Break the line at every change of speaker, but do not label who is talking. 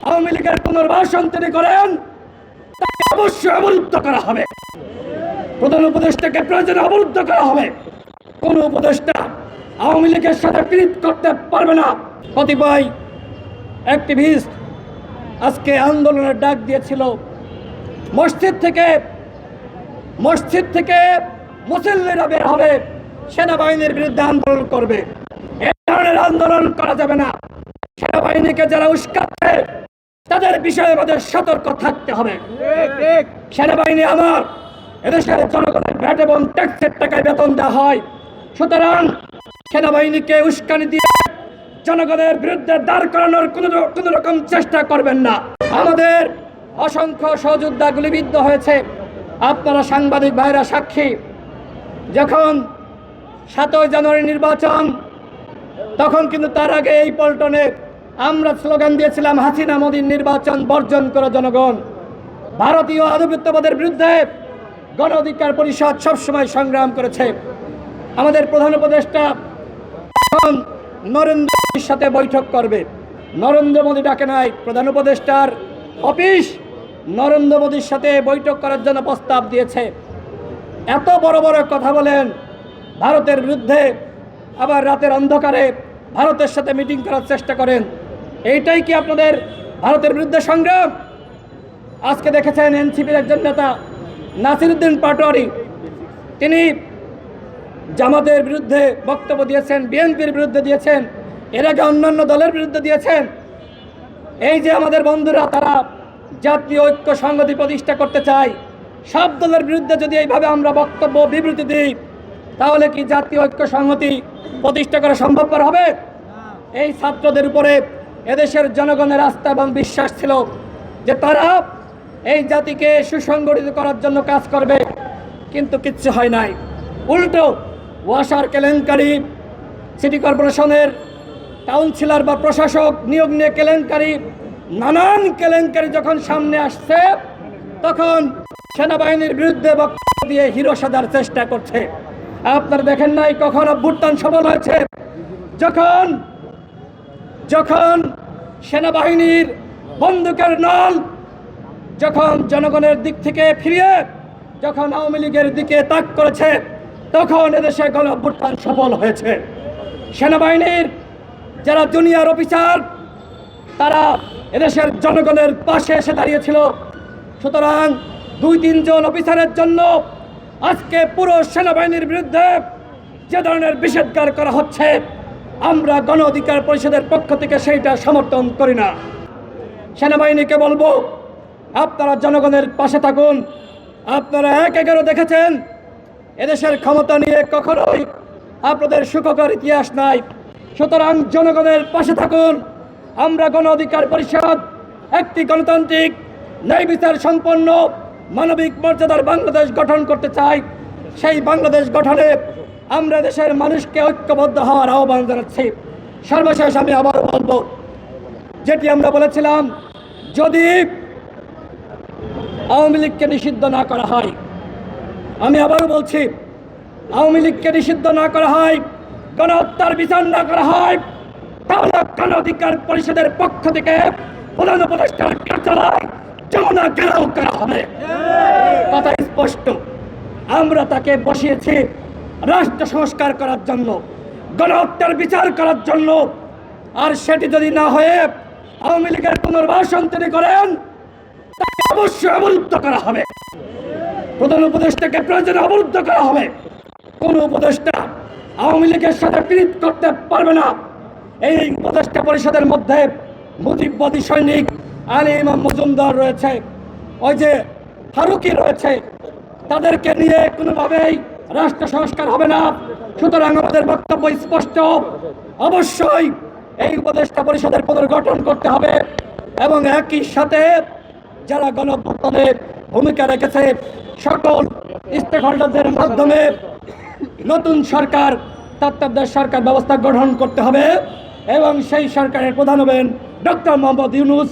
আওয়ামী লীগের পুনর্বাসন তিনি করেন, তাকে অবশ্যই অবরুদ্ধ করা হবে। প্রধান উপদেষ্টাকে প্রয়োজনে অবরুদ্ধ করা হবে। কোন উপদেষ্টা আওয়ামী লীগের সাথে পীড়িত করতে পারবে না। কতিপয় অ্যাক্টিভিস্ট আজকে আন্দোলনের ডাক দিয়েছিল, মসজিদ থেকে মসজিদ থেকে মুসল্লিরা বের হবে, সেনাবাহিনীর বিরুদ্ধে আন্দোলন করবে। এ ধরনের আন্দোলন করা যাবে না। সেনাবাহিনীকে যারা উস্কাচ্ছে তাদের বিষয়ে আমাদের সতর্ক থাকতে হবে। সেনাবাহিনী আমার, এদেশের জনগণের ভ্যাট এবং ট্যাক্সের টাকায় বেতন দেওয়া হয়। সুতরাং সেনাবাহিনীকে উস্কানি দিয়ে জনগণের বিরুদ্ধে দাঁড় করানোর কোন কোন রকম চেষ্টা করবেন না। আমাদের অসংখ্য সহযোদ্ধা গুলিবিদ্ধ হয়েছে। আপনারা সাংবাদিক ভাইরা সাক্ষী। যখন সাতই জানুয়ারি নির্বাচন, তখন কিন্তু তার আগে এই পল্টনে আমরা স্লোগান দিয়েছিলাম, হাসিনা মোদীর নির্বাচন বর্জন করো জনগণ। ভারতীয় আধিপত্যবাদের বিরুদ্ধে গণ অধিকার পরিষদ সবসময় সংগ্রাম করেছে। আমাদের প্রধান উপদেষ্টা এখন নরেন্দ্র মোদীর সাথে বৈঠক করবে। নরেন্দ্র মোদী ডাকে নাই, প্রধান উপদেষ্টার অফিস নরেন্দ্র মোদীর সাথে বৈঠক করার জন্য প্রস্তাব দিয়েছে। এত বড় বড় কথা বলেন, ভারতের বিরুদ্ধে আবার রাতের অন্ধকারে ভারতের সাথে মিটিং করার চেষ্টা করেন। এইটাই কি আপনাদের ভারতের বিরুদ্ধে সংগ্রাম? আজকে দেখেছেন এনসিপির একজন নেতা, নাসিরুদ্দিন পাটোয়ারি। তিনি জামাতের বিরুদ্ধে বক্তব্য দিয়েছেন, বিএনপির বিরুদ্ধে দিয়েছেন, এর আগে অন্যান্য দলের বিরুদ্ধে দিয়েছেন। এই যে আমাদের বন্ধুরা, তারা জাতীয় ঐক্য সংগতি প্রতিষ্ঠা করতে চায়, সব দলের বিরুদ্ধে যদি এইভাবে আমরা বক্তব্য, বিবৃতি দিই, তাহলে কি জাতীয় ঐক্য সংহতি প্রতিষ্ঠা করা সম্ভবপর হবে? এই ছাত্রদের উপরে এদেশের জনগণের আস্থা এবং বিশ্বাস ছিল যে তারা এই জাতিকে সুসংগঠিত করার জন্য কাজ করবে, কিন্তু কিচ্ছু হয় নাই। উল্টো, ওয়াসার কেলেঙ্কারি সিটি কর্পোরেশনের কাউন্সিলর বা প্রশাসক নিয়োগ নিয়ে কেলেঙ্কারি, নানান কেলেঙ্কারি যখন সামনে আসছে, তখন সেনাবাহিনীর বিরুদ্ধে বক্তব্য দিয়ে হিরো সাজার চেষ্টা করছে। আপনারা দেখেন নাই কখন অভ্যুত্থান সফল হয়েছে? যখন যখন সেনাবাহিনীর বন্দুকের নল যখন জনগণের দিক থেকে ফিরিয়ে, যখন আওয়ামী লীগের দিকে তাক করেছে, তখন এদেশে গণ অভ্যুত্থান সফল হয়েছে। সেনাবাহিনীর যারা জুনিয়র অফিসার, তারা এদেশের জনগণের পাশে এসে দাঁড়িয়েছিল। সুতরাং দুই তিনজন অফিসারের জন্য আজকে পুরো সেনাবাহিনীর বিরুদ্ধে যে ধরনের নিষেধগার করা হচ্ছে আমরা গণ অধিকার পরিষদের পক্ষ থেকে সেইটা সমর্থন করি না। সেনাবাহিনীকে বলব, আপনারা জনগণের পাশে থাকুন। আপনারা এক এগারো দেখেছেন, এদেশের ক্ষমতা নিয়ে কখনোই আপনাদের সুখকর ইতিহাস নাই। সুতরাং জনগণের পাশে থাকুন। আমরা গণ অধিকার পরিষদ, একটি গণতান্ত্রিক, ন্যায় বিচার সম্পন্ন, মানবিক মর্যাদার বাংলাদেশ গঠন করতে চাই। সেই বাংলাদেশ গঠনে আমরা দেশের মানুষকে ঐক্যবদ্ধ হওয়ার আহ্বান জানাচ্ছি। সর্বশেষ আমি আবার বলব যেটি আমরা বলেছিলাম যদি আওয়ামী লীগকে নিষিদ্ধ না করা হয় আমি আবারও বলছি আওয়ামী লীগকে নিষিদ্ধ না করা হয় গণহত্যার বিচার না করা হয় তাহলে গণ অধিকার পরিষদের পক্ষ থেকে প্রধান উপদেষ্টার কার্যালয় যমুনা ঘেরাও করা হবে। কথা স্পষ্ট। আমরা তাকে বসিয়েছি রাষ্ট্র সংস্কার করার জন্য, গণহত্যার বিচার করার জন্য। আর সেটি যদি না হয়ে আওয়ামী লীগের পুনর্বাসন তিনি করেন, তাকে অবশ্যই অবরুদ্ধ করা হবে। প্রধান উপদেষ্টাকে প্রয়োজনে অবরুদ্ধ করা হবে। কোন উপদেষ্টা আওয়ামী লীগের সাথে পীড়িত করতে পারবে না। এই উপদেষ্টা পরিষদের মধ্যে মুজিববাদী সৈনিক আলী ইমাম মজুমদার রয়েছে। ওই যে ফারুকি রয়েছে। তাদেরকে নিয়ে কোনোভাবেই রাষ্ট্র সংস্কার হবে না। সুতরাং আমাদের বক্তব্য স্পষ্ট। অবশ্যই এই উপদেষ্টা পরিষদের পুনর্গঠন করতে হবে এবং একই সাথে যারা গণভ্যুত্থানে ভূমিকা রেখেছে, সকল স্টেক হোল্ডারদের মাধ্যমে নতুন সরকার, তত্ত্বাবধায়ক সরকার ব্যবস্থা গঠন করতে হবে এবং সেই সরকারের প্রধান হবেন ডক্টর মোহাম্মদ ইউনুস।